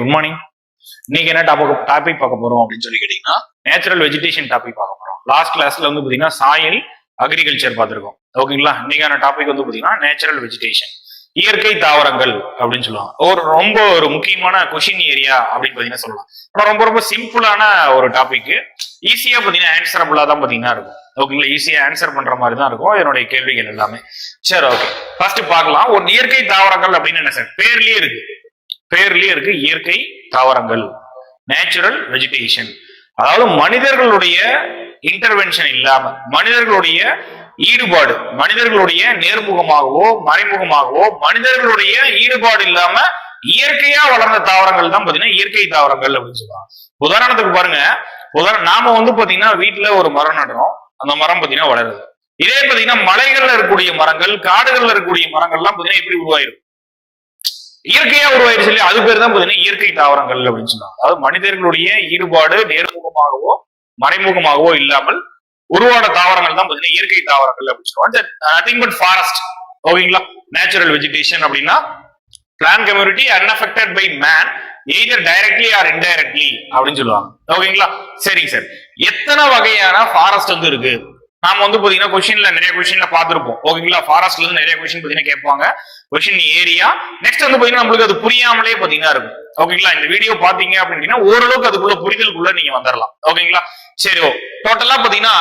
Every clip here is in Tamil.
குட் மார்னிங் இன்னைக்கு என்ன டாபிக் டாபிக் பார்க்க போறோம் அப்படின்னு சொல்லி கேட்டீங்கன்னா நேச்சுரல் வெஜிடேஷன் டாபிக் பார்க்க போறோம். லாஸ்ட் கிளாஸ்ல வந்து பாத்தீங்கன்னா சாயில் அக்ரிகல்ச்சர் பார்த்துருக்கோம். ஓகேங்களா? இன்னைக்கான டாபிக் வந்து பாத்தீங்கன்னா நேச்சுரல் வெஜிடேஷன் இயற்கை தாவரங்கள் அப்படின்னு சொல்லுவாங்க. ஒரு ரொம்ப ஒரு முக்கியமான கொஷின் ஏரியா அப்படின்னு பாத்தீங்கன்னா சொல்லலாம். ஆனா ரொம்ப ரொம்ப சிம்பிளான ஒரு டாபிக் ஈஸியா பாத்தீங்கன்னா ஆன்சரபிளா தான் பாத்தீங்கன்னா இருக்கும். ஓகேங்களா? ஈஸியா ஆன்சர் பண்ற மாதிரி தான் இருக்கும். என்னுடைய கேள்விகள் எல்லாமே. சரி ஓகே ஃபர்ஸ்ட் பார்க்கலாம். ஒரு இயற்கை தாவரங்கள் அப்படின்னு என்ன சார் பேர்லயே இருக்கு. பேர்லயே இருக்கு இயற்கை தாவரங்கள் நேச்சுரல் வெஜிடேஷன் அதாவது மனிதர்களுடைய இன்டர்வென்ஷன் இல்லாம மனிதர்களுடைய ஈடுபாடு மனிதர்களுடைய நேர்முகமாகவோ மறைமுகமாகவோ மனிதர்களுடைய ஈடுபாடு இல்லாம இயற்கையா வளர்ந்த தாவரங்கள் தான் பாத்தீங்கன்னா இயற்கை தாவரங்கள் அப்படின்னு சொல்லுவாங்க. உதாரணத்துக்கு பாருங்க உதாரணம் நாம வந்து பாத்தீங்கன்னா வீட்டுல ஒரு மரம் நடுறோம். அந்த மரம் பாத்தீங்கன்னா வளருது. இதே பாத்தீங்கன்னா மலைகள்ல இருக்கக்கூடிய மரங்கள் காடுகள்ல இருக்கக்கூடிய மரங்கள்லாம் பாத்தீங்கன்னா எப்படி உருவாயிருக்கும் இயற்கையா உருவாயிருச்சு இல்லையா? அது பேர் தான் பாத்தீங்கன்னா இயற்கை தாவரங்கள் அப்படின்னு சொல்லுவாங்க. அதாவது மனிதர்களுடைய ஈடுபாடு நேர்முகமாகவோ மறைமுகமாகவோ இல்லாமல் உருவான தாவரங்கள் தான் பாத்தீங்கன்னா இயற்கை தாவரங்கள் அப்படின்னு சொல்லுவாங்க. நத்திங் பட் ஃபாரஸ்ட் ஓகேங்களா நேச்சுரல் வெஜிடேஷன் அப்படின்னா plant community unaffected by man either directly or indirectly அப்படின்னு சொல்லுவாங்க. ஓகேங்களா சரிங்க சார் எத்தனை வகையான ஃபாரஸ்ட் வந்து இருக்கு? நாம வந்து பாத்தீங்கன்னா கொஸ்டின்ல நிறைய கொஸ்டின்ல பாத்துருப்போம் ஓகேங்களா ஃபாரஸ்ட்ல இருந்து நிறைய கொஸ்டின் பாத்தீங்கன்னா கேட்பாங்க. கொஸ்டின் ஏரியா நெக்ஸ்ட் வந்து பாத்தீங்கன்னா நம்மளுக்கு அது புரியாமலே பாத்தீங்கன்னா இருக்கும். ஓகேங்களா இந்த வீடியோ பாத்தீங்க அப்படின்னா ஓரளவுக்கு அதுக்குள்ள புரிதலுக்குள்ள நீங்க வந்துடலாம் ஓகேங்களா சரி ஓ டோட்டலா பாத்தீங்கன்னா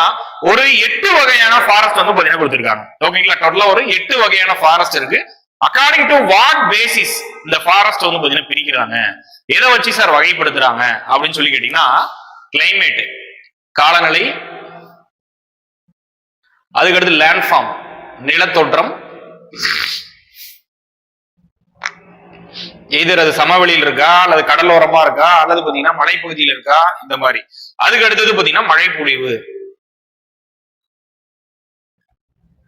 ஒரு எட்டு வகையான ஃபாரஸ்ட் வந்து பாத்தீங்கன்னா கொடுத்துருக்காங்க. ஓகேங்களா டோட்டலா ஒரு எட்டு வகையான ஃபாரஸ்ட் இருக்கு. அக்கார்டிங் டு வாட் பேசிஸ் இந்த ஃபாரஸ்ட் வந்து பாத்தீங்கன்னா பிரிக்கிறாங்க? எதை வச்சு சார் வகைப்படுத்துறாங்க? அப்படின்னு சொல்லி கேட்டீங்கன்னா கிளைமேட் காலநிலை அதுக்கடுத்து லேண்ட்ஃபார்ம் நிலத்தோற்றம். எதிர் அது சமவெளியில் இருக்கா அல்லது கடலோரமா இருக்கா அல்லது பாத்தீங்கன்னா மலைப்பகுதியில் இருக்கா இந்த மாதிரி. அதுக்கு அடுத்தது பாத்தீங்கன்னா மழைப்பொழிவு.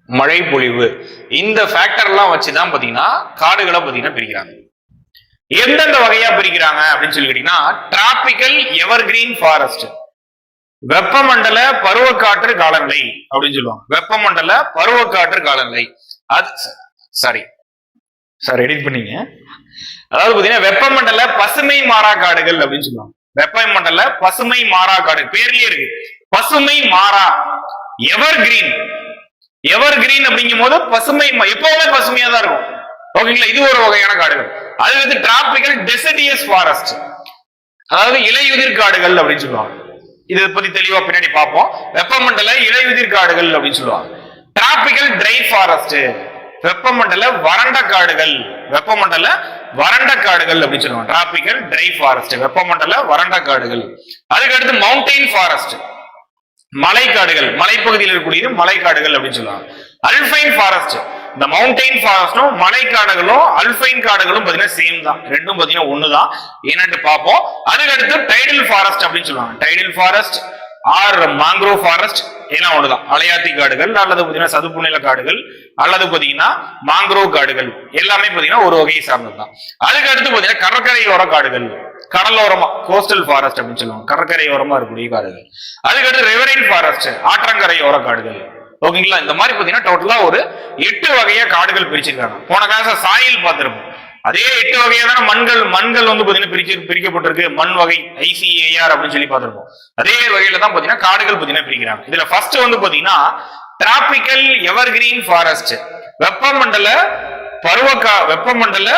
மழைப்பொழிவு. இந்த ஃபேக்டர் எல்லாம் வச்சுதான் பாத்தீங்கன்னா காடுகளை பாத்தீங்கன்னா பிரிக்கிறாங்க. எந்தெந்த வகையா பிரிக்கிறாங்க அப்படின்னு சொல்லி கேட்டீங்கன்னா டிராபிக்கல் எவர்கிரீன் ஃபாரஸ்ட் வெப்பமண்டல பருவக்காற்று காலநிலை அப்படின்னு சொல்லுவாங்க. வெப்பமண்டல பருவக்காற்று காலநிலை. அது சாரி சார் எடிட் பண்ணீங்க. அதாவது பாத்தீங்கன்னா வெப்பமண்டல பசுமை மாறா காடுகள் அப்படின்னு சொல்லுவாங்க. வெப்பமண்டல பசுமை மாறா காடு. பேர்லயே இருக்கு. பசுமை மாறா. எவர் கிரீன் எவர் கிரீன் அப்படிங்கும் போது பசுமை ம- எப்பவுமே பசுமையா தான் இருக்கும். ஓகேங்களா இது ஒரு வகையான காடுகள். அது வந்து டிராபிக்கல் டெசடியஸ் ஃபாரஸ்ட் அதாவது இலையுதிர் காடுகள் அப்படின்னு சொல்லுவாங்க. இதை பத்தி தெளிவா பின்னாடி பார்ப்போம். வெப்பமண்டல இலையுதிர் காடுகள் அப்படின்னு சொல்லுவாங்க. டிராபிக்கல் ட்ரை ஃபாரஸ்ட் வெப்பமண்டல வறண்ட காடுகள். வெப்பமண்டல வறண்ட காடுகள் அப்படின்னு சொல்லுவாங்க. டிராபிக்கல் ட்ரை ஃபாரஸ்ட் வெப்பமண்டல வறண்ட காடுகள். அதுக்கு அடுத்து மவுண்டைன் ஃபாரஸ்ட் மலைக்காடுகள். மலைப்பகுதியில் இருக்கக்கூடிய மலைக்காடுகள் அப்படின்னு சொல்லுவாங்க. அல்பைன் ஃபாரஸ்ட் இந்த மவுண்டைன் ஃபாரஸ்டும் மலைக்காடுகளும் அல்பைன் காடுகளும் பாத்தீங்கன்னா சேம் தான். ரெண்டும் பாத்தீங்கன்னா ஒண்ணுதான். என்னன்னு பார்ப்போம் அதுக்கடுத்து டைடில் டைடல் ஃபாரஸ்ட் அப்படின்னு சொல்லுவாங்க. Tidal forest or mangrove forest எல்லாம் ஒண்ணுதான். அலையாத்தி காடுகள் அல்லது பாத்தீங்கன்னா சதுப்பு நில காடுகள் அல்லது பாத்தீங்கன்னா மாங்க்ரோவ் காடுகள் எல்லாமே பாத்தீங்கன்னா ஒரு வகையை சார்ந்ததுதான். அதுக்கு அடுத்து பாத்தீங்கன்னா கடற்கரையோர காடுகள். கடலோரமா கோஸ்டல் ஃபாரஸ்ட் அப்படின்னு சொல்லுவாங்க. கடற்கரையோரமா இருக்கக்கூடிய காடுகள். அதுக்கடுத்து ரெவரைன் ஃபாரஸ்ட் ஆற்றங்கரையோர காடுகள். ஓகேங்களா? இந்த மாதிரி பாத்தீங்கன்னா டோட்டலா ஒரு எட்டு வகையா காடுகள் பிரிச்சிருக்காங்க. போன காலத்துல சாயில் பார்த்திருப்போம். அதே எட்டு வகையான மண்கள் மண்கள் வந்து பாத்தீங்கன்னா பிரிச்சு பிரிக்கப்பட்டிருக்கு. மண் வகை ஐசிஏஆர் அப்படின்னு சொல்லி பார்த்திருப்போம். அதே வகையில தான் பாத்தீங்கன்னா காடுகள் பாத்தீங்கன்னா பிரிக்கிறாங்க. இதுல ஃபர்ஸ்ட் வந்து பாத்தீங்கன்னா டிராபிக்கல் எவர்கிரீன் ஃபாரஸ்ட் வெப்பமண்டல பருவக்கா வெப்பமண்டல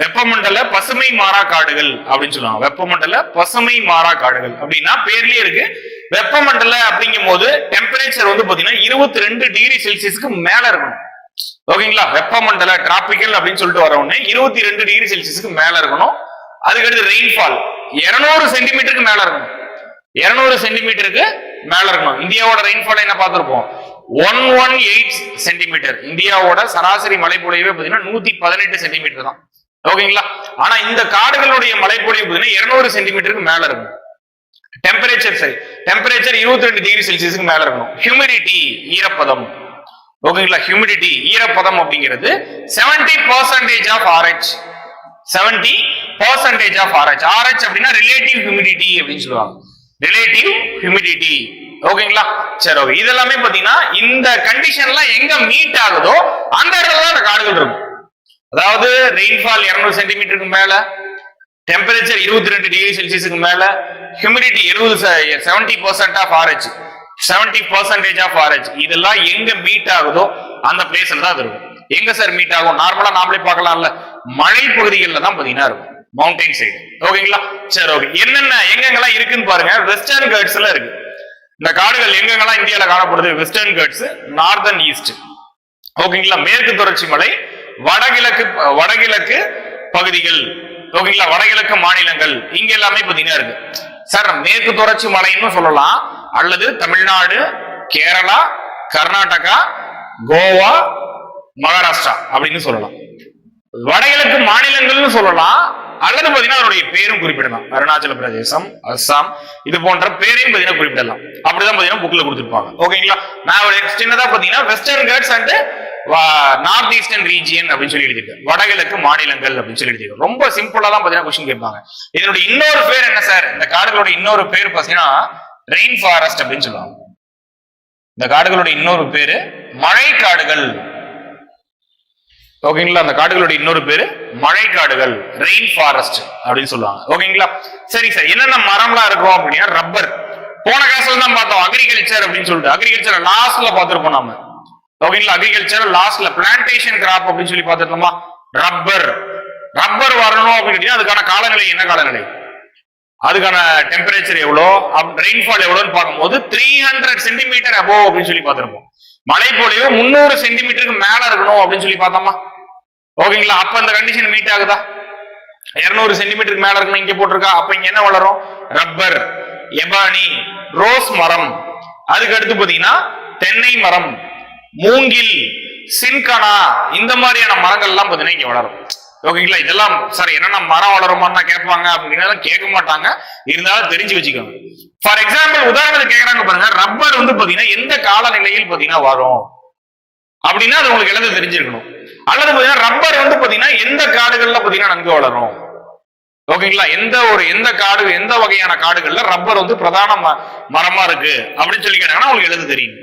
வெப்பமண்டல பசுமை மாறா காடுகள் அப்படின்னு சொல்லுவாங்க. வெப்பமண்டல பசுமை மாறா காடுகள் அப்படின்னா பேர்லயே இருக்கு. வெப்பமண்டல அப்படிங்கும் போது டெம்பரேச்சர் வந்து பாத்தீங்கன்னா இருபத்தி ரெண்டு டிகிரி செல்சியஸ்க்கு மேல இருக்கணும். ஓகேங்களா? வெப்பமண்டல டிராபிக்கல் அப்படின்னு சொல்லிட்டு வர உடனே இருபத்தி ரெண்டு டிகிரி செல்சியஸ்க்கு மேல இருக்கணும். அதுக்கடுத்து ரெயின்ஃபால் இருநூறு சென்டிமீட்டருக்கு மேல இருக்கணும். இருநூறு சென்டிமீட்டருக்கு மேல இருக்கணும். இந்தியாவோட ரெயின்ஃபால் என்ன பார்த்திருப்போம்? ஒன் ஒன் எயிட் சென்டிமீட்டர் இந்தியாவோட சராசரி மழைப்பொழிவே பார்த்தீங்கன்னா நூத்தி பதினெட்டு சென்டிமீட்டர் தான். ஓகேங்களா ஆனா இந்த காடுகளுடைய மழைப்பொழிவு பார்த்தீங்கன்னா இருநூறு சென்டிமீட்டருக்கு மேல இருக்கும். டெம்பரேச்சர் சரி டெம்பரேச்சர் இருபத்தி ரெண்டு டிகிரி செல்சியஸ்க்கு மேல இருக்கணும். ஹியூமிடிட்டி ஈரப்பதம். ஓகேங்களா ஹியூமிடிட்டி ஈரப்பதம் அப்படிங்கிறது 70% percentage of RH seventy percentage of RH RH அப்படின்னா ரிலேட்டிவ் ஹியூமிடிட்டி அப்படின்னு சொல்லுவாங்க. ரிலேட்டிவ் ஹியூமிடிட்டி ஓகேங்களா சரி ஓகே இதெல்லாமே பாத்தீங்கன்னா இந்த கண்டிஷன்லாம் எங்க மீட் ஆகுதோ அந்த இடத்துல தான் அந்த காடுகள் இருக்கும். அதாவது ரெயின்ஃபால் இருநூறு சென்டிமீட்டருக்கு மேல டெம்பரேச்சர் இருபத்தி ரெண்டு டிகிரி செல்சியஸுக்கு மேல ஹியூமிடிட்டி எழுபது seventy percent of RH seventy percentage of RH இதெல்லாம் எங்க மீட் ஆகுதோ அந்த பிளேஸ்ல தான் அது இருக்கும். எங்க சார் மீட் ஆகும்? நார்மலா நாமளே பார்க்கலாம்ல. மழை பகுதிகளில் தான் பாத்தீங்கன்னா இருக்கும். மவுண்டைன் சைடு ஓகேங்களா சரி ஓகே என்னென்ன எங்கெங்கெல்லாம் இருக்குன்னு பாருங்க. வெஸ்டர்ன் கட்ஸ்ல இருக்கு. இந்த காடுகள் எங்கெங்கெல்லாம் இந்தியாவில் காணப்படுது? வெஸ்டர்ன் கேர்ட்ஸ் நார்தன் ஈஸ்ட் ஓகேங்களா மேற்கு தொடர்ச்சி மலை வடகிழக்கு வடகிழக்கு பகுதிகள். ஓகேங்களா வடகிழக்கு மாநிலங்கள். இங்க எல்லாமே பாத்தீங்கன்னா இருக்கு. சார் மேற்கு தொடர்ச்சி மலைன்னு சொல்லலாம். அல்லது தமிழ்நாடு கேரளா கர்நாடகா கோவா மகாராஷ்டிரா அப்படின்னு சொல்லலாம். வடகிழக்கு மாநிலங்கள்னு சொல்லலாம். அல்லது பாத்தீங்கன்னா அதனுடைய பேரும் குறிப்பிடலாம். அருணாச்சல பிரதேசம் அஸ்ஸாம் இது போன்ற பேரையும் பாத்தீங்கன்னா குறிப்பிடலாம். அப்படிதான் பாத்தீங்கன்னா புக்ல கொடுத்துருப்பாங்க. ஓகேங்களா நான் ஒரு சின்னதா பாத்தீங்கன்னா Western Ghats and north eastern region அப்படின்னு சொல்லி எழுதிருக்கேன் வடகிழக்கு மாநிலங்கள் அப்படின்னு சொல்லி எழுதிருக்கேன் ரொம்ப சிம்பிளா தான் பாத்தீங்கன்னா கொஸ்டின் கேட்பாங்க. இதனுடைய இன்னொரு பேர் என்ன சார் இந்த காடுகளோட இன்னொரு பேர் பாத்தீங்கன்னா ரெயின் ஃபாரஸ்ட் அப்படின்னு சொல்லுவாங்க. இந்த காடுகளோட இன்னொரு பேரு மழை காடுகள் ஓகேங்களா? அந்த காடுகளுடைய இன்னொரு பேரு மழை காடுகள் ரெயின் ஃபாரஸ்ட் அப்படின்னு சொல்லுவாங்க. ஓகேங்களா? சரி சார். என்னென்ன மரம்லாம் இருக்கும் அப்படின்னா ரப்பர் போன கிளாஸ்ல தான் பார்த்தோம் அக்ரிகல்ச்சர் அப்படின்னு சொல்லிட்டு. அக்ரிகல்ச்சர் லாஸ்ட்ல பார்த்திருப்போம் நாம. ஓகேங்களா? அக்ரிகல்ச்சர் லாஸ்ட்ல பிளான்டேஷன் கிராப் அப்படின்னு சொல்லி பார்த்துருந்தோமா? ரப்பர் ரப்பர் வரணும் அப்படின்னு கேட்டீங்கன்னா அதுக்கான காலநிலை என்ன காலநிலை? அதுக்கான டெம்பரேச்சர் எவ்வளோ? ரெயின்ஃபால் எவ்வளோன்னு பார்க்கும்போது த்ரீ ஹண்ட்ரட் சென்டிமீட்டர் அபோவ் அப்படின்னு சொல்லி பார்த்துருப்போம். மழை பொழிவு முந்நூறு சென்டிமீட்டருக்கு மேல இருக்கணும் அப்படின்னு சொல்லி பார்த்தோமா? ஓகேங்களா? அப்ப அந்த கண்டிஷன் மீட் ஆகுதா? இருநூறு சென்டிமீட்டருக்கு மேல இருக்கணும் இங்க போட்டிருக்கா? அப்ப இங்க என்ன வளரும்? ரப்பர் எபானி ரோஸ் மரம். அதுக்கு அடுத்து பாத்தீங்கன்னா தென்னை மரம் மூங்கில் சின்கனா இந்த மாதிரியான மரங்கள் எல்லாம் பாத்தீங்கன்னா இங்க வளரும். ஓகேங்களா? இதெல்லாம் சார் என்னென்ன மரம் வளருமான்னா கேட்பாங்க அப்படின்னா கேட்க மாட்டாங்க. இருந்தாலும் தெரிஞ்சு வச்சுக்கோங்க. ஃபார் எக்ஸாம்பிள் உதாரணத்துக்கு கேட்கறாங்க பாருங்க. ரப்பர் வந்து பாத்தீங்கன்னா எந்த காலநிலையில் பாத்தீங்கன்னா வரும்? அப்படின்னா அது உங்களுக்கு எழுத தெரிஞ்சிருக்கணும். அல்லது பாத்தீங்கன்னா ரப்பர் வந்து பாத்தீங்கன்னா எந்த காடுகள்ல பாத்தீங்கன்னா நன்கு வளரும்? ஓகேங்களா? எந்த ஒரு எந்த காடு எந்த வகையான காடுகள்ல ரப்பர் வந்து பிரதான ம- மரமா இருக்கு? அப்படின்னு சொல்லி கேட்டாங்கன்னா உங்களுக்கு எழுத தெரியும்.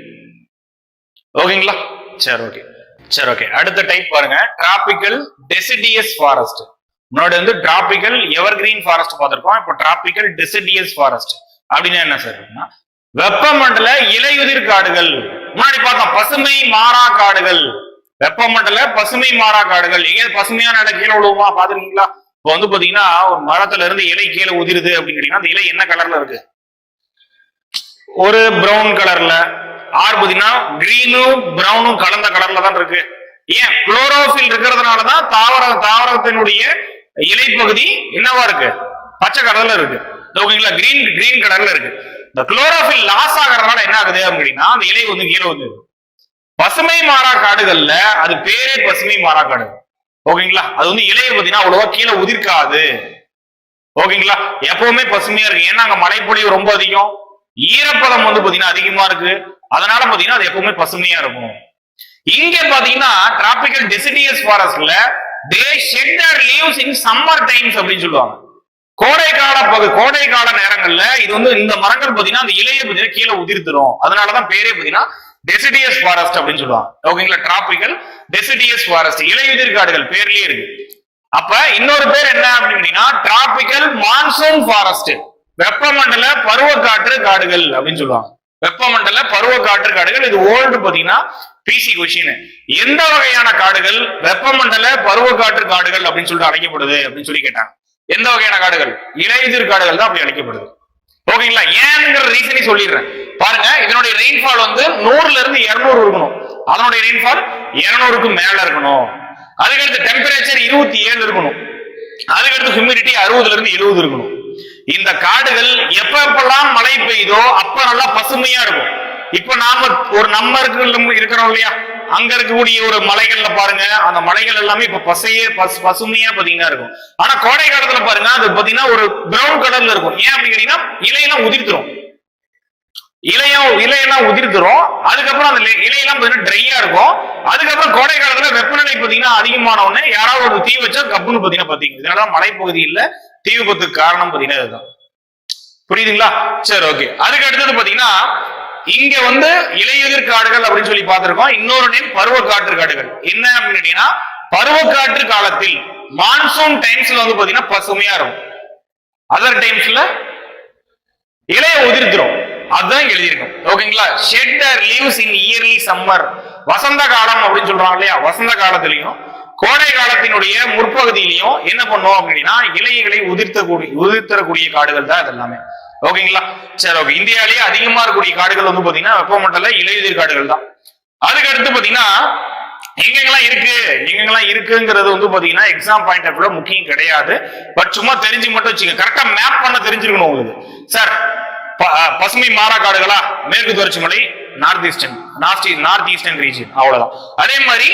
ஓகேங்களா? சரி ஓகே. சரி ஓகே அடுத்த டைப் பாருங்க. டிராபிக்கல் டெசிடியஸ் ஃபாரஸ்ட் முன்னாடி வந்து டிராபிக்கல் எவர்கிரீன் ஃபாரஸ்ட் பார்த்துருக்கோம். இப்போ டிராபிக்கல் டெசிடியஸ் ஃபாரஸ்ட் அப்படின்னா என்ன சார் வெப்பமண்டல இலையுதிர் காடுகள். முன்னாடி பார்த்தோம் பசுமை மாறா காடுகள். வெப்பமண்டல பசுமை மாறா காடுகள். எங்கேயாவது பசுமையான இடம் கீழே விழுவுமா? பாத்துருக்கீங்களா இப்போ வந்து பாத்தீங்கன்னா ஒரு மரத்துல இருந்து இலை கீழே உதிருது அப்படின்னு கேட்டீங்கன்னா அந்த இலை என்ன கலர்ல இருக்கு? ஒரு ப்ரௌன் கலர்ல ஆறு பார்த்தீங்கன்னா கிரீனும் பிரவுனும் கலந்த கலர்ல தான் இருக்கு. ஏன்? குளோரோஃபில் இருக்கிறதுனாலதான் தாவர தாவரத்தினுடைய இலை பகுதி என்னவா இருக்கு? பச்சை கலர்ல இருக்கு. ஓகேங்களா கிரீன் கிரீன் கலர்ல இருக்கு. இந்த குளோரோஃபில் லாஸ் ஆகிறதுனால என்ன ஆகுது அப்படின்னா அந்த இலை வந்து கீழே வந்து பசுமை மாறா காடுகள்ல அது பேரே பசுமை மாறா காடு. ஓகேங்களா? அது வந்து இலையை பார்த்தீங்கன்னா அவ்வளவா கீழே உதிர்க்காது. ஓகேங்களா? எப்பவுமே பசுமையா இருக்கு. ஏன்னா அங்க மழைப்பொழிவு ரொம்ப அதிகம். ஈரப்பதம் வந்து பாத்தீங்கன்னா அதிகமா இருக்கு. அதனால பாத்தீங்கன்னா அது எப்பவுமே பசுமையா இருக்கும். இங்க பாத்தீங்கன்னா tropical deciduous ஃபாரஸ்ட்ல they shed their leaves in summer times அப்படின்னு சொல்லுவாங்க. கோடை கால பகு கோடை கால நேரங்கள்ல இது வந்து இந்த மரங்கள் பாத்தீங்கன்னா அந்த இலையை பாத்தீங்கன்னா கீழே உதிர்த்துரும். அதனாலதான் பேரே பாத்தீங்கன்னா டெசிடியஸ் ஃபாரஸ்ட் அப்படின்னு சொல்லுவாங்க. ஓகேங்களா? டிராபிக்கல் டெசிடியஸ் ஃபாரஸ்ட் இலையுதிர் காடுகள் பேர்லயே இருக்கு. அப்ப இன்னொரு பேர் என்ன அப்படின்னா டிராபிக்கல் மான்சூன் ஃபாரஸ்ட் வெப்பமண்டல பருவக்காற்று காடுகள் அப்படின்னு சொல்லுவாங்க. வெப்பமண்டல பருவ காற்று காடுகள் இது ஓல்டு பாத்தீங்கன்னா பிசி கொஷின் எந்த வகையான காடுகள்? வெப்பமண்டல பருவக்காற்று காடுகள் அப்படின்னு சொல்லிட்டு அழைக்கப்படுது அப்படின்னு சொல்லி கேட்டாங்க. எந்த வகையான காடுகள்? இலையுதிர் காடுகள் தான் அப்படி அழைக்கப்படுது. ஓகேங்களா? ஏன்ங்கிற ரீசனே சொல்லிடுறேன். பாருங்க இதனுடைய ரெயின்ஃபால் வந்து நூறுல இருந்து இருநூறு இருக்கணும். அதனுடைய ரெயின்ஃபால் இருநூறுக்கு மேல இருக்கணும். அதுக்கடுத்து டெம்பரேச்சர் இருபத்தி ஏழு இருக்கணும். அதுக்கடுத்து ஹியூமிடிட்டி அறுபதுல இருந்து எழுபது இருக்கணும். இந்த காடுகள் எப்ப எப்பெல்லாம் மழை பெய்யுதோ அப்ப நல்லா பசுமையா இருக்கும். இப்ப நாம ஒரு நம்ம இருக்கிறோம் இல்லையா? அங்க இருக்கக்கூடிய ஒரு மலைகள்ல பாருங்க அந்த மலைகள் எல்லாமே இப்ப பசையே பசு பசுமையா பாத்தீங்கன்னா இருக்கும். ஆனா கோடை காலத்துல பாருங்க அது பாத்தீங்கன்னா ஒரு பிரவுன் கலர்ல இருக்கும். ஏன் அப்படின்னு கேட்டீங்கன்னா இலையெல்லாம் உதிர்த்துரும். இலையும் இலையெல்லாம் உதிர்த்துரும். அதுக்கப்புறம் அந்த இலையெல்லாம் பாத்தீங்கன்னா ட்ரையா இருக்கும். அதுக்கப்புறம் கோடை காலத்துல வெப்பநிலை பாத்தீங்கன்னா அதிகமான உடனே யாராவது ஒரு தீ வச்சா கப்புன்னு பாத்தீங்கன்னா பாத்தீங்க. இதனால மலைப்பகுதியில் தீ விபத்துக்கு காரணம் பாத்தீங்கன்னா இதுதான். புரியுதுங்களா? சரி ஓகே அதுக்கு அடுத்தது பாத்தீங்கன்னா இங்க வந்து இலையுதிர் காடுகள் அப்படின்னு சொல்லி பார்த்திருக்கோம். இன்னொரு நேம் பருவக்காற்று காடுகள். என்ன அப்படின்னு கேட்டீங்கன்னா பருவக்காற்று காலத்தில் மான்சூன் டைம்ஸ்ல வந்து பாத்தீங்கன்னா பசுமையா இருக்கும். அதர் டைம்ஸ்ல இலைய உதிர்த்துரும் அதுதான் எழுதியிருக்கும். ஓகேங்களா shed leaves in early summer வசந்த காலம் அப்படின்னு சொல்றாங்க இல்லையா? வசந்த காலத்திலையும் கோடை காலத்தினுடைய முற்பகுதியிலையும் என்ன பண்ணுவோம் அப்படின்னா இலைகளை உதிர்த்தக்கூடிய உதிர்த்தரக்கூடிய காடுகள் தான் இது எல்லாமே ஓகேங்களா? சரி ஓகே. இந்தியாவிலேயே அதிகமா இருக்கக்கூடிய காடுகள் வந்து பாத்தீங்கன்னா வெப்பமண்டல இலையுதிர் காடுகள் தான். அதுக்கு அடுத்து பாத்தீங்கன்னா எங்கெங்கெல்லாம் இருக்கு? எங்கெங்கெல்லாம் இருக்குங்கிறது வந்து பாத்தீங்கன்னா எக்ஸாம் பாயிண்ட் ஆஃப் முக்கியம் கிடையாது. பட் சும்மா தெரிஞ்சு மட்டும் வச்சுங்க. கரெக்டா மேப் பண்ண தெரிஞ்சிருக்கணும் உங்களுக்கு. சார் பசுமை மாறா காடுகளா? மேற்கு தொடர்ச்சி மலை north eastern north north eastern region அவ்வளவுதான். அதே மாதிரி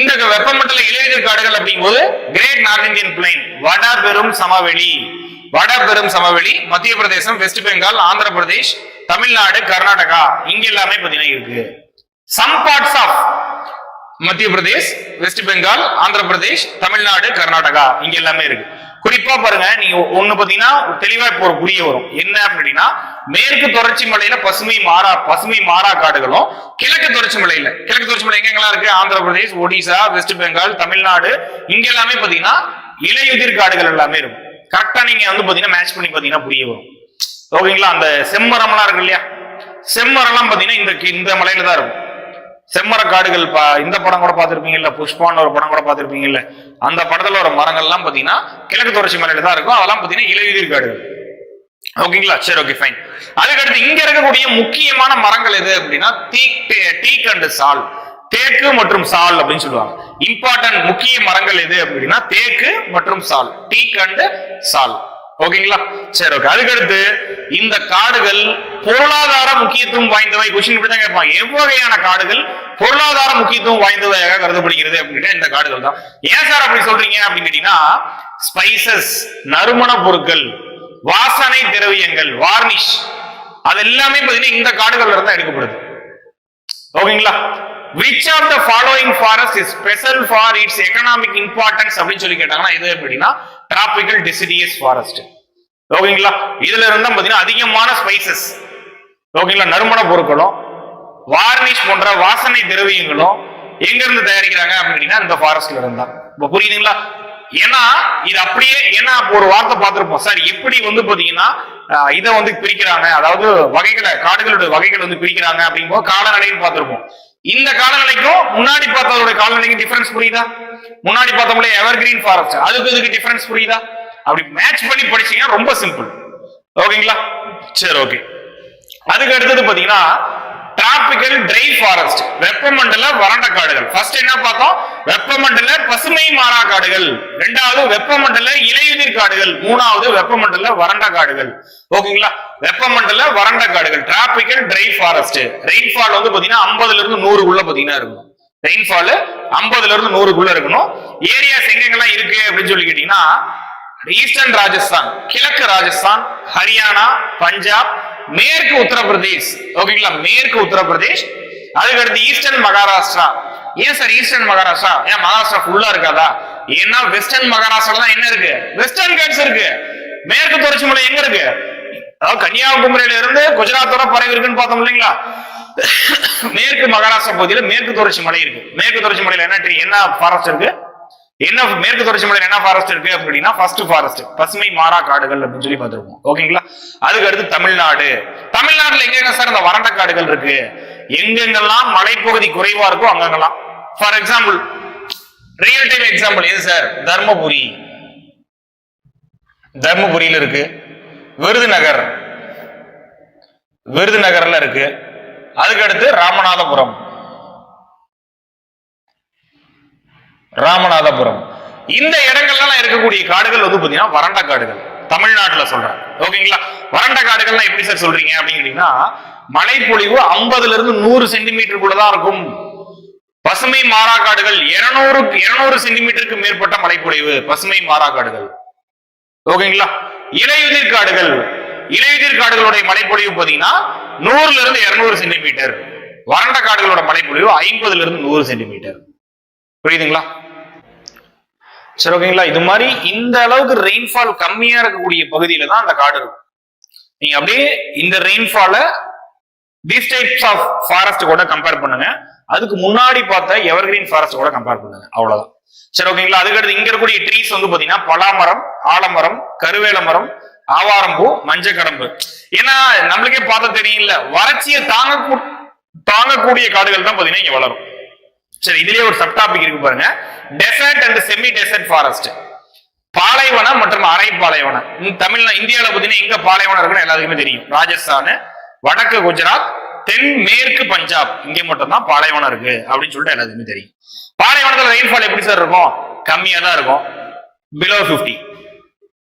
இந்த வெப்பமண்டல இலையுதிர் காடுகள் அப்படிங்கும்போது கிரேட் நார்த் இந்தியன் பிளைன் வட பெரும் சமவெளி. வட பெரும் சமவெளி மத்திய பிரதேசம் வெஸ்ட் பெங்கால் ஆந்திர பிரதேஷ் தமிழ்நாடு கர்நாடகா. இங்க எல்லாமே பாத்தீங்கன்னா இருக்கு. Some parts of Madhya Pradesh West Bengal Andhra Pradesh Tamil Nadu Karnataka. இங்க எல்லாமே இருக்கு. குறிப்பா பாருங்க நீங்க ஒண்ணு பாத்தீங்கன்னா தெளிவா இப்போ ஒரு புரிய வரும். என்ன அப்படின்னா மேற்கு தொடர்ச்சி மலையில பசுமை மாறா பசுமை மாறா காடுகளும் கிழக்கு தொடர்ச்சி மலையில கிழக்கு தொடர்ச்சி மலை எங்கெங்கெல்லாம் இருக்கு? ஆந்திர பிரதேஷ் ஒடிசா வெஸ்ட் பெங்கால் தமிழ்நாடு இங்க எல்லாமே பாத்தீங்கன்னா இலையுதிர் காடுகள் எல்லாமே இருக்கும். கரெக்டா நீங்க வந்து பாத்தீங்கன்னா மேட்ச் பண்ணி பாத்தீங்கன்னா புரிய வரும். ஓகேங்களா அந்த செம்மரம்லாம் இருக்கு இல்லையா? செம்மரம்லாம் பாத்தீங்கன்னா இந்த இந்த மலையில தான் இருக்கும். செம்மர காடுகள் பா இந்த படம் கூட பார்த்துருப்பீங்கல்ல புஷ்பான்னு ஒரு படம் கூட பார்த்துருப்பீங்கல்ல அந்த படத்துல ஒரு மரங்கள்லாம் பார்த்தீங்கன்னா கிழக்கு தொடர்ச்சி மலையில தான் இருக்கும். அதெல்லாம் பார்த்தீங்கன்னா இலையுதிர் காடுகள். ஓகேங்களா? சரி ஓகே ஃபைன் அதுக்கடுத்து இங்க இருக்கக்கூடிய முக்கியமான மரங்கள் எது அப்படின்னா டீக் டீக் அண்ட் சால். தேக்கு மற்றும் சால் அப்படின்னு சொல்லுவாங்க. இம்பார்ட்டன்ட் முக்கிய மரங்கள் எது அப்படின்னா தேக்கு மற்றும் சால். டீக் அண்ட் சால். ஓகேங்களா? சரி ஓகே அதுக்கடுத்து இந்த காடுகள் பொருளாதார முக்கியத்துவம் வாய்ந்தவை. கொஸ்டின் இப்படி தான் கேட்பாங்க எவ்வகையான காடுகள் பொருளாதார முக்கியத்துவம் வாய்ந்தவையாக கருதப்படுகிறது அப்படின்னா இந்த காடுகள் தான். ஏன் சார் அப்படி சொல்றீங்க அப்படின்னு கேட்டீங்கன்னா ஸ்பைசஸ் நறுமண பொருட்கள் வாசனை திரவியங்கள் வார்னிஷ் அது எல்லாமே பாத்தீங்கன்னா இந்த காடுகள்ல இருந்தா தான் எடுக்கப்படுது. ஓகேங்களா? Which of the following forest is special for its economic importance அப்படின்னு சொல்லி கேட்டாங்கன்னா இது எப்படின்னா டிராபிக்கல் டெசிடியஸ் ஃபாரஸ்ட் ஓகேங்களா? இதுல இருந்தா பாத்தீங்கன்னா அதிகமான ஸ்பைசஸ் ஓகேங்களா? நறுமண பொருட்களும் வார்னிஷ் போன்ற வாசனை திரவியங்களும் எங்க இருந்து தயாரிக்கிறாங்க அப்படின்னா இந்த ஃபாரஸ்ட்ல இருந்தா இப்ப புரியுதுங்களா? ஏன்னா இது அப்படியே ஏன்னா ஒரு வார்த்தை பார்த்திருப்போம். சார் எப்படி வந்து பாத்தீங்கன்னா இதை வந்து பிரிக்கிறாங்க? அதாவது வகைகளை காடுகளோட வகைகள் வந்து பிரிக்கிறாங்க அப்படிங்கும்போது காலநிலைன்னு பார்த்திருப்போம். இந்த காலநிலைக்கும் முன்னாடி பார்த்ததோட காலநிலைக்கும் டிஃபரன்ஸ் புரியுதா? முன்னாடி பார்த்தோம்ல எவர் கிரீன் ஃபாரஸ்ட் அதுக்கு இதுக்கு டிஃபரன்ஸ் புரியுதா? அப்படி மேட்ச் பண்ணி படிச்சீங்கன்னா ரொம்ப சிம்பிள் ஓகேங்களா? சரி ஓகே அதுக்கு அடுத்தது பாத்தீங்கன்னா டிராபிக்கல் ட்ரை ஃபாரஸ்ட் வெப்பமண்டல வறண்ட காடுகள். ஃபர்ஸ்ட் என்ன பார்த்தோம்? வெப்பமண்டல பசுமை மாறா காடுகள். ரெண்டாவது வெப்பமண்டல இலையுதிர் காடுகள். மூணாவது வெப்பமண்டல வறண்ட காடுகள். ஓகேங்களா? வெப்பமண்டல வறண்ட காடுகள். டிராபிக்கல் ட்ரை ஃபாரஸ்ட் ரெயின்ஃபால் வந்து பாத்தீங்கன்னா ஐம்பதுல இருந்து நூறுக்குள்ள பாத்தீங்கன்னா இருக்கும் ரெயின்ஃபால் ஐம்பதுல இருந்து நூறுக்குள்ள இருக்கணும். ஏரியாஸ் எங்கெங்கெல்லாம் இருக்கு அப்படின்னு சொல்லி கேட்டீங்கன்னா ஈஸ்டர்ன் ராஜஸ்தான் கிழக்கு ராஜஸ்தான் ஹரியானா பஞ்சாப் மேற்கு உத்தரப்பிரதேஷ். ஓகேங்களா மேற்கு உத்தரப்பிரதேஷ் அதுக்கு அடுத்து ஈஸ்டர்ன் மகாராஷ்டிரா ஏன் சார் ஈஸ்டர்ன் மகாராஷ்டிரா ஏன் மகாராஷ்டிரா ஃபுல்லா இருக்காதா? ஏன்னா வெஸ்டர்ன் மகாராஷ்டிரா தான் என்ன இருக்கு? வெஸ்டர்ன் கேட்ஸ் இருக்கு. மேற்கு தொடர்ச்சி மலை எங்க இருக்கு? அதாவது கன்னியாகுமரியில இருந்து குஜராத்தோட பறவை இருக்குன்னு பார்த்தோம் இல்லைங்களா? மேற்கு மகாராஷ்டிரா பகுதியில மேற்கு தொடர்ச்சி மலை இருக்கு. மேற்கு தொடர்ச்சி மலையில என்ன என்ன ஃபாரஸ்ட் இருக்கு? என்ன மேற்கு தொடர்ச்சி மலையில் என்ன ஃபாரஸ்ட் இருக்கு அப்படின்னா ஃபர்ஸ்ட் ஃபாரஸ்ட் பசுமை மாறா காடுகள் அப்படின்னு சொல்லி பார்த்துருக்கோம் ஓகேங்களா அதுக்கு அடுத்து தமிழ்நாடு. தமிழ்நாட்டுல எங்கெங்க சார் இந்த வறண்ட காடுகள் இருக்கு? எங்கெங்கெல்லாம் மலைப்பகுதி குறைவா இருக்கோ அங்கெங்கெல்லாம். For example real time example எது சார்? தர்மபுரி. தர்மபுரியில இருக்கு. விருதுநகர். விருதுநகர்ல இருக்கு. அதுக்கு அடுத்து ராமநாதபுரம். ராமநாதபுரம். இந்த இடங்கள்லாம் இருக்கக்கூடிய காடுகள் வந்து பாத்தீங்கன்னா வறண்ட காடுகள். தமிழ்நாட்டுல சொல்றேன். ஓகேங்களா? வறண்ட காடுகள்லாம் எப்படி சார் சொல்றீங்க அப்படின்னு கேட்டீங்கன்னா மழைப்பொழிவு ஐம்பதுல இருந்து நூறு சென்டிமீட்டருக்குள்ளதான் இருக்கும். பசுமை மாறா காடுகள் இருநூறு இருநூறு சென்டிமீட்டருக்கு மேற்பட்ட மழைப்பொழிவு பசுமை மாறா காடுகள். ஓகேங்களா? இலையுதிர் காடுகள். இலையுதிர் காடுகளுடைய மழைப்பொழிவு பாத்தீங்கன்னா நூறுல இருந்து இருநூறு சென்டிமீட்டர். வறண்ட காடுகளோட மழைப்பொழிவு ஐம்பதுல இருந்து நூறு சென்டிமீட்டர். புரியுதுங்களா? சரி ஓகேங்களா? இது மாதிரி இந்த அளவுக்கு ரெயின்ஃபால் கம்மியா இருக்கக்கூடிய பகுதியில தான் அந்த காடு இருக்கும். நீங்க அப்படியே இந்த ரெயின்ஃபால தீஸ் டைப்ஸ் ஆஃப் ஃபாரஸ்ட் கூட கம்பேர் பண்ணுங்க. அதுக்கு முன்னாடி பார்த்த எவர்கிரீன் ஃபாரஸ்ட் கூட கம்பேர் பண்ணுங்க. அவ்வளவுதான். சரி ஓகேங்களா? அதுக்கடுத்து இங்க இருக்கக்கூடிய ட்ரீஸ் வந்து பாத்தீங்கன்னா பலாமரம் ஆலமரம் கருவேல மரம் ஆவாரம்பூ மஞ்சள் கடம்பு ஏன்னா நம்மளுக்கே பார்த்தா தெரியல வறட்சியை தாங்க தாங்கக்கூடிய காடுகள் தான் பாத்தீங்கன்னா இங்க வளரும். சரி இதுலயே ஒரு சப் டாபிக் இருக்கு பாருங்க. Desert and semi desert forest பாலைவனம் மற்றும் அரை பாலைவனம் இந்த இந்தியாவில் இந்தியாவில பாத்தீங்கன்னா எங்க பாலைவனம் இருக்குன்னு எல்லாத்துக்குமே தெரியும். ராஜஸ்தான் வடக்கு குஜராத் தென் மேற்கு பஞ்சாப். இங்க மட்டும் தான் பாலைவனம் இருக்கு அப்படின்னு சொல்லிட்டு எல்லாத்துக்குமே தெரியும். பாலைவனத்துல ரெயின்ஃபால் எப்படி சார் இருக்கும்? கம்மியா தான் இருக்கும். பிலோ 50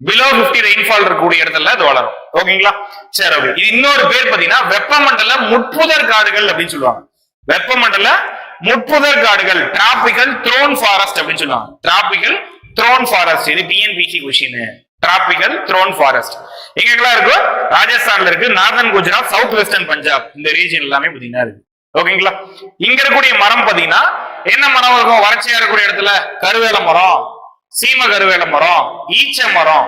பிலோ 50 ரெயின்ஃபால் இருக்கக்கூடிய இடத்துல அது வளரும். ஓகேங்களா? சரி ஓகே. இது இன்னொரு பேர் பாத்தீங்கன்னா வெப்பமண்டல முட்புதர் காடுகள் அப்படின்னு சொல்லுவாங்க. வெப்பமண்டல முட்புதர் காடுகள். டிராபிக்கல் த்ரோன் ஃபாரஸ்ட் அப்படின்னு சொல்லுவாங்க. டிராபிக்கல் த்ரோன் ஃபாரஸ்ட் இது TNPSC question tropical thorn forest எங்கெல்லாம் இருக்கு? ராஜஸ்தான்ல இருக்கு. Northern Gujarat south western Punjab இந்த ரீஜன் எல்லாமே பாத்தீங்கன்னா இருக்கு. ஓகேங்களா இங்க இருக்கக்கூடிய மரம் பாத்தீங்கன்னா என்ன மரம் இருக்கும்? வறட்சியா இருக்கக்கூடிய இடத்துல கருவேல மரம் சீம கருவேல மரம் ஈச்ச மரம்.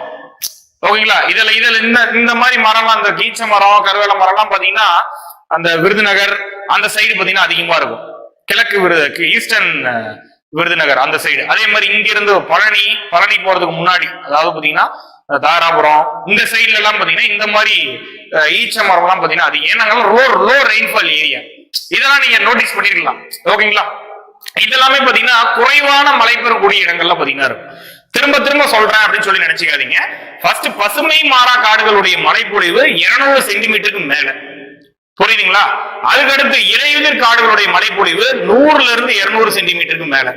ஓகேங்களா இதுல இதுல இந்த இந்த மாதிரி மரம்லாம் அந்த ஈச்ச மரம் கருவேல மரம்லாம் பாத்தீங்கன்னா அந்த விருதுநகர் அந்த சைடு பாத்தீங்கன்னா அதிகமா இருக்கும். கிழக்கு விருது ஈஸ்டர்ன் விருதுநகர் அந்த சைடு அதே மாதிரி இங்கிருந்து பழனி பழனி போறதுக்கு முன்னாடி அதாவது பாத்தீங்கன்னா தாராபுரம் இந்த சைட்ல எல்லாம் பாத்தீங்கன்னா இந்த மாதிரி ஈச்ச மரம் எல்லாம் பாத்தீங்கன்னா அது ஏன்னா லோ லோ ரெயின்ஃபால் ஏரியா இதெல்லாம் நீங்க நோட்டீஸ் பண்ணிருக்கலாம். ஓகேங்களா? இதெல்லாமே பாத்தீங்கன்னா குறைவான மழை பெறக்கூடிய இடங்கள்ல பாத்தீங்கன்னா இருக்கும். திரும்ப திரும்ப சொல்றேன் அப்படின்னு சொல்லி நினைச்சுக்காதீங்க. ஃபர்ஸ்ட் பசுமை மாறா காடுகளுடைய மழைப்பொழிவு 200 சென்டிமீட்டருக்கு மேல. புரியுதுங்களா? அதுக்கடுத்து இலையுதிர் காடுகளுடைய மழைப்பொழிவு நூறுல இருந்து இருநூறு சென்டிமீட்டருக்கு மேல.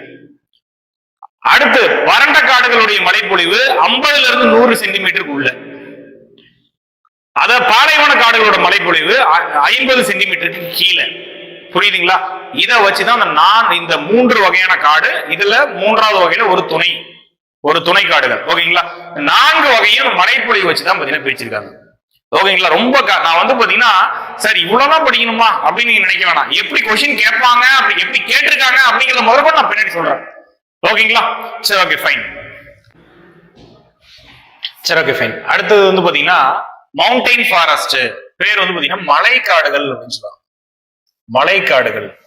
அடுத்து வறண்ட காடுகளுடைய மழைப்பொழிவு ஐம்பதுல இருந்து நூறு சென்டிமீட்டருக்கு உள்ள. அத பாலைவன காடுகளோட மழைப்பொழிவு ஐம்பது சென்டிமீட்டருக்கு கீழே. புரியுதுங்களா? இதை வச்சுதான் அந்த நான் இந்த மூன்று வகையான காடு இதுல மூன்றாவது வகையில ஒரு துணை ஒரு துணை காடுகள். ஓகேங்களா? நான்கு வகையும் மழைப்பொழிவு வச்சுதான் பாத்தீங்கன்னா பிரிச்சிருக்காங்க. ஓகேங்களா? ரொம்ப நான் வந்து பாத்தீங்கன்னா சார் இவ்வளவுதான் படிக்கணுமா? அப்படின்னு நீங்க நினைக்க வேணாம். எப்படி கொஸ்டின் கேட்பாங்க? அப்படி எப்படி கேட்டிருக்காங்க? அப்படிங்கிறத முதல்ல நான் பின்னாடி சொல்றேன். ஓகேங்களா? சரி ஓகே ஃபைன் சரி ஓகே ஃபைன் அடுத்தது வந்து பாத்தீங்கன்னா மவுண்டைன் ஃபாரஸ்ட் பேர் வந்து பாத்தீங்கன்னா மலைக்காடுகள் அப்படின்னு சொல்லுவாங்க. மலைக்காடுகள்.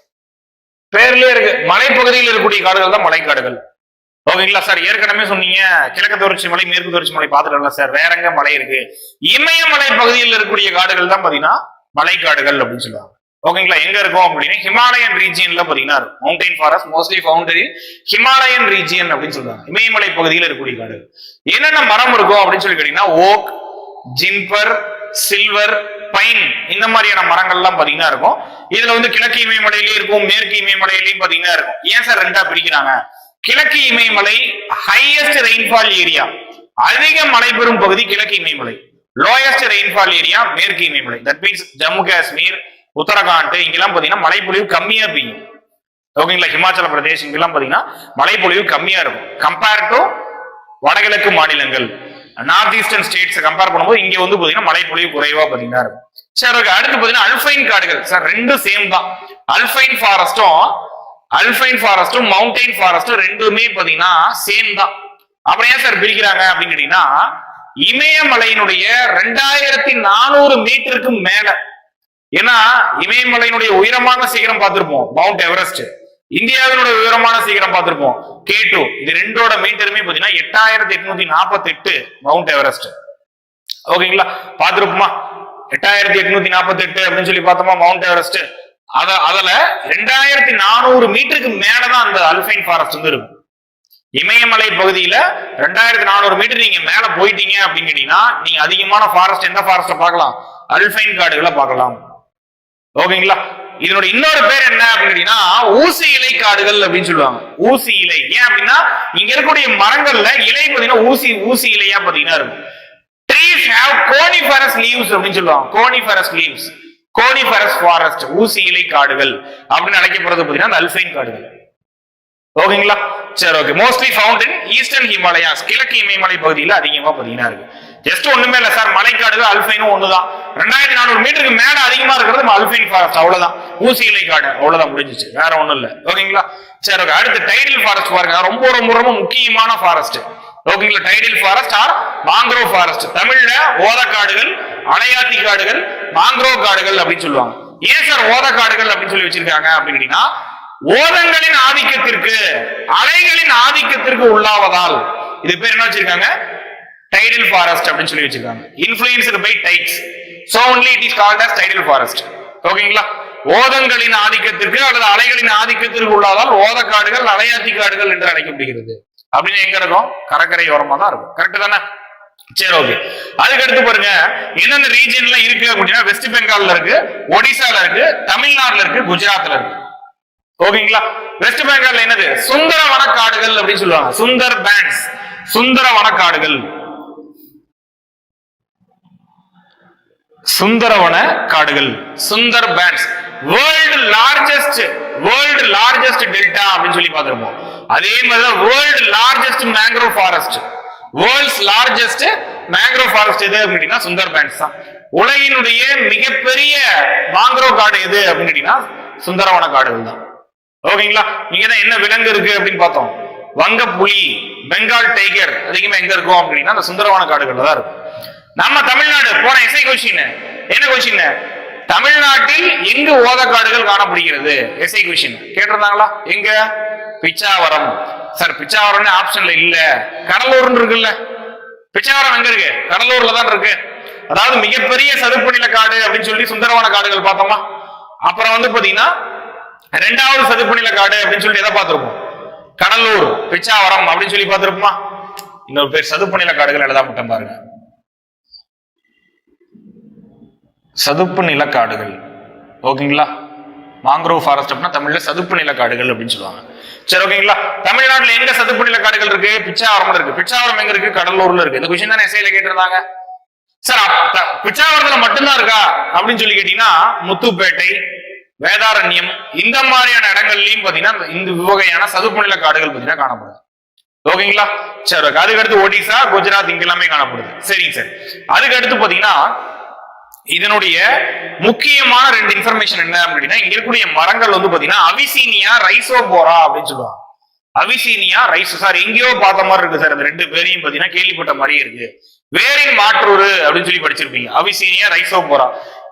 பேர்லயே இருக்கு. மலைப்பகுதியில் இருக்கக்கூடிய காடுகள் தான் மலைக்காடுகள். ஓகேங்களா சார்? ஏற்கனவே சொன்னீங்க. கிழக்கு தொடர்ச்சி மலை மேற்கு தொடர்ச்சி மலை பார்த்துட்டோம்ல சார். வேற எங்க மலை இருக்கு? இமயமலை பகுதியில் இருக்கக்கூடிய காடுகள் தான் பாத்தீங்கன்னா மலைக்காடுகள் அப்படின்னு சொல்லுவாங்க. ஓகேங்களா? எங்க இருக்கும் அப்படின்னா ஹிமாலயன் ரீஜியன்ல பாத்தீங்கன்னா இருக்கும். Mountain forest mostly found Himalayan region அப்படின்னு சொல்லுவாங்க. இமயமலை பகுதியில் இருக்கக்கூடிய காடுகள். என்னென்ன மரம் இருக்கும் அப்படின்னு சொல்லி கேட்டீங்கன்னா ஓக் ஜின்பர் சில்வர் பைன் இந்த மாதிரியான மரங்கள்லாம் பாத்தீங்கன்னா இருக்கும். இதுல வந்து கிழக்கு இமயமலையிலயும் இருக்கும் மேற்கு இமயமலையிலயும் பாத்தீங்கன்னா இருக்கும். ஏன் சார் ரெண்டா பிரிக்கிறாங்க? கிழக்கு இமயமலை ஹையஸ்ட் ரெயின்ஃபால் ஏரியா அதிக மழை பெறும் பகுதி கிழக்கு இமயமலை. லோயஸ்ட் ரெயின்ஃபால் ஏரியா மேற்கு இமயமலை. தட் மீன்ஸ் ஜம்மு காஷ்மீர் உத்தரகாண்ட் இங்கெல்லாம் பார்த்தீங்கன்னா மழைப்பொழிவு கம்மியா பெய்யும். ஓகேங்களா ஹிமாச்சல பிரதேஷ் இங்கெல்லாம் பாத்தீங்கன்னா மழைப்பொழிவு கம்மியா இருக்கும். கம்பேர் டு வடகிழக்கு மாநிலங்கள். நார்த் ஈஸ்டர்ன் ஸ்டேட்ஸ் கம்பேர் பண்ணும்போது இங்க வந்து பாத்தீங்கன்னா மழைப்பொழிவு குறைவா பாத்தீங்கன்னா இருக்கும். சார் அடுத்து பாத்தீங்கன்னா அல்பைன் காடுகள். சார் ரெண்டும் சேம் தான். அல்பைன் ஃபாரஸ்டும் அல்பைன் ஃபாரஸ்டும் மவுண்டைன் ஃபாரஸ்டும் ரெண்டுமே பாத்தீங்கன்னா சேம் தான். அப்புறம் ஏன் சார் பிரிக்கிறாங்க அப்படின்னு கேட்டீங்கன்னா இமயமலையினுடைய ரெண்டாயிரத்தி நானூறு மீட்டருக்கு மேல. ஏன்னா இமயமலையினுடைய உயரமான சிகரம் பார்த்திருப்போம் மவுண்ட் எவரெஸ்ட் இந்தியாவினுடைய உயரமான சிகரம் பார்த்திருப்போம் கே டூ இது ரெண்டோட மீட்டருமே பாத்தீங்கன்னா எட்டாயிரத்தி எட்நூத்தி நாற்பத்தி எட்டு மவுண்ட் எவரெஸ்ட் ஓகேங்களா? பார்த்திருப்போமா? எட்டாயிரத்தி எட்நூத்தி நாற்பத்தி எட்டு அப்படின்னு சொல்லி பார்த்தோமா மவுண்ட் எவரெஸ்ட் அத அதுல ரெண்டாயிரத்தி நானூறு மீட்டருக்கு மேலதான் அந்த அல்பைன் ஃபாரஸ்ட் வந்து இருக்கும். இமயமலை பகுதியில ரெண்டாயிரத்தி நானூறு மீட்டர் நீங்க மேல போயிட்டீங்க அப்படின்னு கேட்டீங்கன்னா நீங்க அதிகமான ஃபாரஸ்ட் எந்த ஃபாரஸ்ட பார்க்கலாம்? அல்பைன் காடுகளை பார்க்கலாம். ஓகேங்களா? இதனோட இன்னொரு பேர் என்ன அப்படின்னு ஊசி இலை காடுகள் அப்படின்னு சொல்லுவாங்க. ஊசி இலை. ஏன் அப்படின்னா இங்க இருக்கக்கூடிய மரங்கள்ல இலை பாத்தீங்கன்னா ஊசி ஊசி இலையா பாத்தீங்கன்னா இருக்கும். ட்ரீஸ் ஹேவ் கோனிஃபரஸ் லீவ்ஸ் அப்படின்னு சொல்லுவாங்க. கோனிஃபரஸ் லீவ்ஸ் கோனிஃபரஸ் ஃபாரஸ்ட் ஊசி இலை காடுகள் அப்படின்னு அழைக்கப்படுறது பார்த்தீங்கன்னா அந்த அல்பைன் காடுகள். ஓகேங்களா? சரி okay. Mostly found in eastern Himalayas கிழக்கு இமயமலை பகுதியில் அதிகமாக பார்த்தீங்கன்னா இருக்கு. ஜஸ்ட் ஒண்ணுமே இல்லை சார். மலைக்காடுகள் அல்பைனும் ஒண்ணுதான். ரெண்டாயிரத்தி நானூறு மீட்டருக்கு மேல அதிகமா இருக்கிறது அல்பைன் ஃபாரஸ்ட் அவ்வளவுதான். ஊசி இலை காடு. அவ்வளவுதான் முடிஞ்சிச்சு. வேற ஒண்ணும் இல்லை. ஓகேங்களா? சரி ஓகே. அடுத்து டைடல் ஃபாரஸ்ட் பாருங்க. ரொம்ப ரொம்ப ரொம்ப முக்கியமான ஃபாரஸ்ட் ஓகேங்களா? Tidal forest or mangrove forest தமிழ்ல ஓதக்காடுகள் அலையாத்தி காடுகள் மாங்க்ரோவ் காடுகள் அப்படின்னு சொல்லுவாங்க. ஏன் சார் காடுகள் அப்படின்னு சொல்லி வச்சிருக்காங்க அப்படின்னு கேட்டீங்கன்னா ஓதங்களின் ஆதிக்கத்திற்கு அலைகளின் ஆதிக்கத்திற்கு உள்ளாவதால் இது பேர் என்ன வச்சிருக்காங்க? டைடல் ஃபாரஸ்ட் அப்படின்னு சொல்லி வச்சிருக்காங்க. Influenced by tides so only it is called as tidal forest ஓகேங்களா ஓதங்களின் ஆதிக்கத்திற்கு அல்லது அலைகளின் ஆதிக்கத்திற்கு உள்ளதால் ஓதக்காடுகள் அலையாத்தி காடுகள் என்று அழைக்கப்படுகிறது. அப்படின்னு எங்க இருக்கும்? கடற்கரை ஓரமா தான் இருக்கும். கரெக்ட் தானே? சரி ஓகே அதுக்கு அடுத்து பாருங்க எந்தெந்த ரீஜன்ல இருக்கு அப்படின்னா வெஸ்ட் பெங்கால்ல இருக்கு ஒடிசால இருக்கு தமிழ்நாடுல இருக்கு குஜராத்ல இருக்கு. ஓகேங்களா வெஸ்ட் பெங்கால்ல என்னது? சுந்தர வனக்காடுகள் அப்படின்னு சொல்லுவாங்க. சுந்தர் பேண்ட்ஸ் சுந்தர வனக்காடுகள். சுந்தரவன காடுகள் Sundarbans world largest world largest delta அப்படின்னு சொல்லி பார்த்திருப்போம். அதே மாதிரி தான் world largest mangrove forest world's largest mangrove forest எது அப்படின்னா சுந்தர் பேண்ட்ஸ் தான். உலகினுடைய மிகப்பெரிய மாங்க்ரோவ் காடு எது அப்படின்னு சுந்தரவன காடுகள் தான். ஓகேங்களா? இங்க தான் என்ன விலங்கு இருக்கு அப்படின்னு பார்த்தோம். வங்க புலி பெங்கால் டைகர் அதிகமா எங்க இருக்கும் அப்படின்னா அந்த சுந்தரவன காடுகள்ல தான் இருக்கும். நம்ம தமிழ்நாடு போன இசை கொஷின் என்ன? கொஷின் தமிழ்நாட்டில் எங்கு ஓதக்காடுகள் காணப்படுகிறது? இசை கொஷின் கேட்டிருந்தாங்களா? எங்க? பிச்சாவரம். சார் பிச்சாவரம்னு ஆப்ஷன்ல இல்ல. கடலூர்னு இருக்குல்ல. பிச்சாவரம் எங்க இருக்கு? கடலூர்ல தான் இருக்கு. அதாவது மிகப்பெரிய சதுப்பு நில காடு அப்படின்னு சொல்லி சுந்தரவன காடுகள் பார்த்தோமா? அப்புறம் வந்து பாத்தீங்கன்னா ரெண்டாவது சதுப்பு நில காடு அப்படின்னு சொல்லி எதை பார்த்திருப்போம்? கடலூர் பிச்சாவரம் அப்படின்னு சொல்லி பார்த்திருப்போமா? இன்னொரு பேர் சதுப்பு நில காடுகள் எழுதா மட்டும் பாருங்க. சதுப்பு நிலக்காடுகள் ஓகேங்களா? மாங்க்ரோவ் ஃபாரஸ்ட் அப்படின்னா தமிழ்ல சதுப்பு நிலக்காடுகள் அப்படின்னு சொல்லுவாங்க. சரி ஓகேங்களா தமிழ்நாட்டுல எங்க சதுப்பு நிலக்காடுகள் இருக்கு? பிச்சாவரம்ல இருக்கு. பிச்சாவரம் எங்க இருக்கு? கடலூர்ல இருக்கு. இந்த கொஸ்டின் தானே எஸ்ஐல கேட்டிருந்தாங்க. சார் பிச்சாவரத்துல மட்டும்தான் இருக்கா? அப்படின்னு சொல்லி கேட்டீங்கன்னா முத்துப்பேட்டை வேதாரண்யம் இந்த மாதிரியான இடங்கள்லயும் பாத்தீங்கன்னா இந்த வகையான சதுப்பு நில காடுகள் பாத்தீங்கன்னா காணப்படுது. ஓகேங்களா சரி okay. அதுக்கு அடுத்து ஒடிசா குஜராத் இங்க எல்லாமே காணப்படுது. சரிங்க சார். அதுக்கு அடுத்து பாத்தீங்கன்னா இதனுடைய முக்கியமான ரெண்டு இன்ஃபர்மேஷன் என்ன அப்படின்னா இங்க இருக்கக்கூடிய மரங்கள் வந்து பாத்தீங்கன்னா அவிசீனியா ரைசோபோரா அப்படின்னு சொல்லுவாங்க. அவிசீனியா ரைஸ் சார் எங்கேயோ பார்த்த மாதிரி இருக்கு சார் அந்த ரெண்டு பேரையும் பாத்தீங்கன்னா கேள்விப்பட்ட மாதிரியே இருக்கு. வேரின் மாற்றுரு அப்படின்னு சொல்லி படிச்சிருப்பீங்க. Avicennia Rhizophora.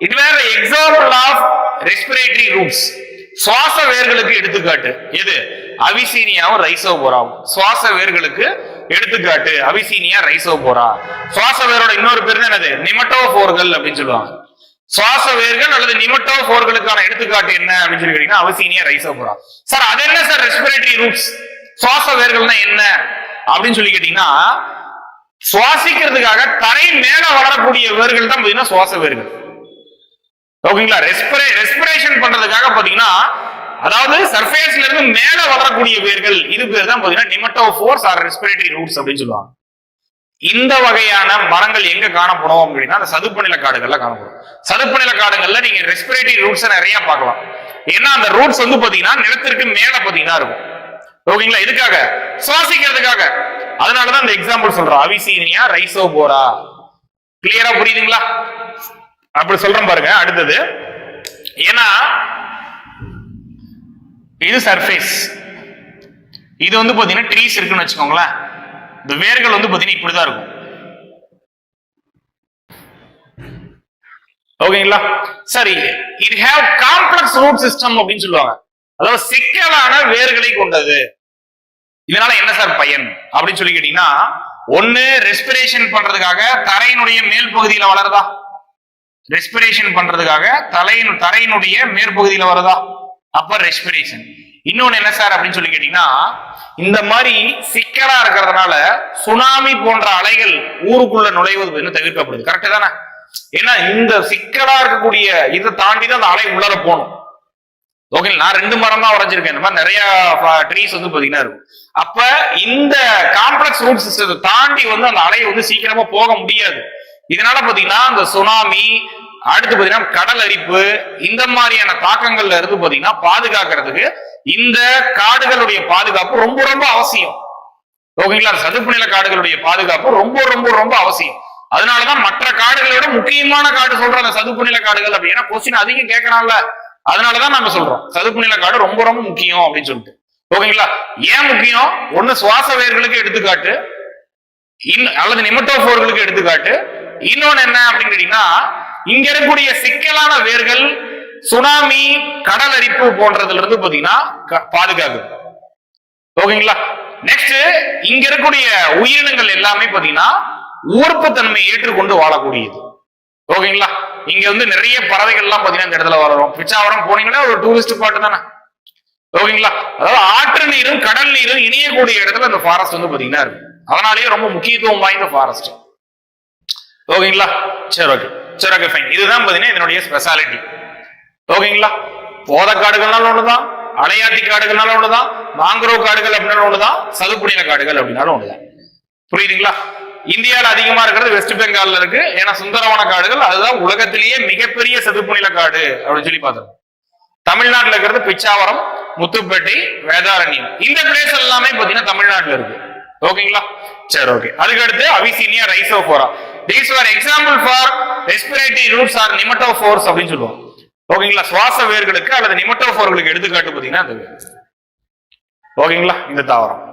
இது வேற எக்ஸாம்பிள் ஆஃப் ரெஸ்பிரேட்டரி ரூட்ஸ் சுவாச வேர்களுக்கு எடுத்துக்காட்டு. எது? அவிசீனியாவும் ரைசோபோராவும். சுவாச வேர்களுக்கு எடுத்துக்காட்டு அவிசீனியா ரைசோபோரா. சுவாச வேரோட இன்னொரு பேர் தான் என்னது? நிமட்டோபோர்கள் அப்படின்னு சொல்லுவாங்க. சுவாச வேர்கள் அல்லது நிமட்டோபோர்களுக்கான எடுத்துக்காட்டு என்ன அப்படின்னு சொல்லி கேட்டீங்கன்னா அவசீனியா ரைசோபோரா. சார் அது என்ன சார்? ரெஸ்பிரேட்டரி ரூட்ஸ் சுவாச வேர்கள்னா என்ன? அப்படின்னு சொல்லி கேட்டீங்கன்னா சுவாசிக்கிறதுக்காக தரை மேல வளரக்கூடிய வேர்கள் தான் பாத்தீங்கன்னா சுவாச வேர்கள் ஓகேங்களா? ரெஸ்பிரே ரெஸ்பிரேஷன் பண்றதுக்காக பாத்தீங்கன்னா அதாவது சர்ஃபேஸ்ல இருந்து மேல வளரக்கூடிய வேர்கள் இது பேர் தான் பாத்தீங்கன்னா நிமட்டோபோர்ஸ் ஆர் ரெஸ்பிரேட்டரி ரூட்ஸ் அப்படின்னு சொல்லுவாங்க. இந்த வகையான மரங்கள் எங்க காணப்படும் அப்படின்னா அந்த சதுப்பு நில காடுகள்ல காணப்படும். சதுப்பு நில காடுகள்ல நீங்க ரெஸ்பிரேட்டரி ரூட்ஸ் நிறைய பார்க்கலாம். ஏன்னா அந்த ரூட்ஸ் வந்து பாத்தீங்கன்னா நிலத்திற்கு மேல பாத்தீங்கன்னா இருக்கும். ஓகேங்களா? இதுக்காக சுவாசிக்கிறதுக்காக. அதனாலதான் அந்த எக்ஸாம்பிள் சொல்றோம். Avicennia Rhizophora. கிளியரா புரியுதுங்களா? அப்படி சொல்றேன் பாருங்க அடுத்தது. ஏன்னா இது சர்ஃபேஸ் இது வந்து பார்த்தீங்கன்னா ட்ரீஸ் இருக்குன்னு வச்சுக்கோங்களேன். இந்த வேர்கள் வந்து பார்த்தீங்கன்னா இப்படிதான் இருக்கும். ஓகேங்களா? சரி it have complex root system அப்படின்னு சொல்லுவாங்க. அதாவது சிக்கலான வேர்களை கொண்டது. இதனால என்ன சார் பயன்? அப்படின்னு சொல்லி கேட்டீங்கன்னா ஒண்ணு ரெஸ்பிரேஷன் பண்றதுக்காக தரையினுடைய மேல் பகுதியில வளருதா? ரெஸ்பிரேஷன் பண்றதுக்காக தலையின் தரையினுடைய மேற்பகுதியில வருதா அப்ப ரெஸ்பிரேஷன் இன்னொன்னு என்ன சார் அப்படின்னு சொல்லி கேட்டீங்கன்னா இந்த மாதிரி சிக்கலா இருக்கிறதுனால சுனாமி போன்ற அலைகள் ஊருக்குள்ள நுழைவது வந்து தவிர்க்கப்படுது. கரெக்டு தானே? ஏன்னா இந்த சிக்கலா இருக்கக்கூடிய இதை தாண்டி தான் அந்த அலை உள்ளர போகணும். ஓகே நான் ரெண்டு மரம் தான் உரைஞ்சிருக்கேன் இந்த மாதிரி நிறைய ட்ரீஸ் வந்து பாத்தீங்கன்னா இருக்கும். அப்ப இந்த காம்ப்ளெக்ஸ் ரூட் சிஸ்டத்தை தாண்டி வந்து அந்த அலை வந்து சீக்கிரமா போக முடியாது. இதனால பாத்தீங்கன்னா அந்த சுனாமி அடுத்து பாத்தீங்கன்னா கடல் அரிப்பு இந்த மாதிரியான தாக்கங்கள்ல இருந்து பாத்தீங்கன்னா பாதுகாக்கிறதுக்கு இந்த காடுகளுடைய பாதுகாப்பு ரொம்ப ரொம்ப அவசியம். ஓகேங்களா? சதுப்பு நில காடுகளுடைய பாதுகாப்பு ரொம்ப ரொம்ப ரொம்ப அவசியம். அதனாலதான் மற்ற காடுகளோட முக்கியமான காடு சொல்ற அந்த சதுப்பு நில காடுகள் அப்படின்னா கொஸ்டின் அதிகம் கேட்கறான்ல. அதனாலதான் நம்ம சொல்றோம் சதுப்பு நில காடு ரொம்ப ரொம்ப முக்கியம் அப்படின்னு சொல்லிட்டு. ஓகேங்களா? ஏன் முக்கியம்? ஒண்ணு சுவாச வேர்களுக்கு எடுத்துக்காட்டு இன் அல்லது நிமட்டோபோர்களுக்கு எடுத்துக்காட்டு. இன்னொன்னு என்ன அப்படின்னு கேட்டீங்கன்னா இங்க இருக்கக்கூடிய சிக்கலான வேர்கள் சுனாமி கடல் அரிப்பு போன்றதுல இருந்து பாத்தீங்கன்னா க- பாதுகாக்குது ஓகேங்களா? நெக்ஸ்ட் இங்க இருக்கக்கூடிய உயிரினங்கள் எல்லாமே பாத்தீங்கன்னா ஊர்ப்பு தன்மை ஏற்றுக்கொண்டு வாழக்கூடியது. ஓகேங்களா? இங்க வந்து நிறைய பறவைகள்லாம் பாத்தீங்கன்னா இந்த இடத்துல வளரும். பிச்சாவரம் போனீங்கன்னா ஒரு டூரிஸ்ட் ஸ்பாட் தானே. ஓகேங்களா? அதாவது ஆற்று நீரும் கடல் நீரும் இணையக்கூடிய இடத்துல அந்த ஃபாரஸ்ட் வந்து பாத்தீங்கன்னா இருக்கு. அதனாலேயே ரொம்ப முக்கியத்துவம் வாய்ந்த ஃபாரஸ்ட் ஓகேங்களா? சரி ஓகே. சரி ஃபைன் இதுதான் பாத்தீங்கன்னா இதனுடைய ஸ்பெஷாலிட்டி ஓகேங்களா போத காடுகள்னாலும் ஒண்ணுதான் அலையாத்தி காடுகள்னாலும் ஒண்ணுதான் மாங்குரோவ் காடுகள் அப்படின்னாலும் ஒண்ணுதான் சதுப்புநில காடுகள் அப்படின்னாலும் ஒண்ணுதான். புரியுதுங்களா? இந்தியாவில் அதிகமா இருக்கிறது வெஸ்ட் பெங்கால்ல இருக்கு. ஏன்னா சுந்தரவன காடுகள் அதுதான் உலகத்திலேயே மிகப்பெரிய சதுப்புநில காடு அப்படின்னு சொல்லி பார்த்தோம் தமிழ்நாட்டுல இருக்கிறது பிச்சாவரம் முத்துப்பேட்டை வேதாரண்யம். இந்த பிளேஸ் எல்லாமே பாத்தீங்கன்னா தமிழ்நாட்டுல இருக்கு. ஓகேங்களா? சரி ஓகே. அதுக்கு அடுத்து Avicennia Rhizophora these are example for respiratory roots are pneumatophores அப்படின்னு சொல்லுவோம். ஓகேங்களா சுவாச வேர்களுக்கு அல்லது நிமட்டோஃபோர்களுக்கு எடுத்துக்காட்டு பார்த்தீங்கன்னா அந்த ஓகேங்களா இந்த தாவரம்.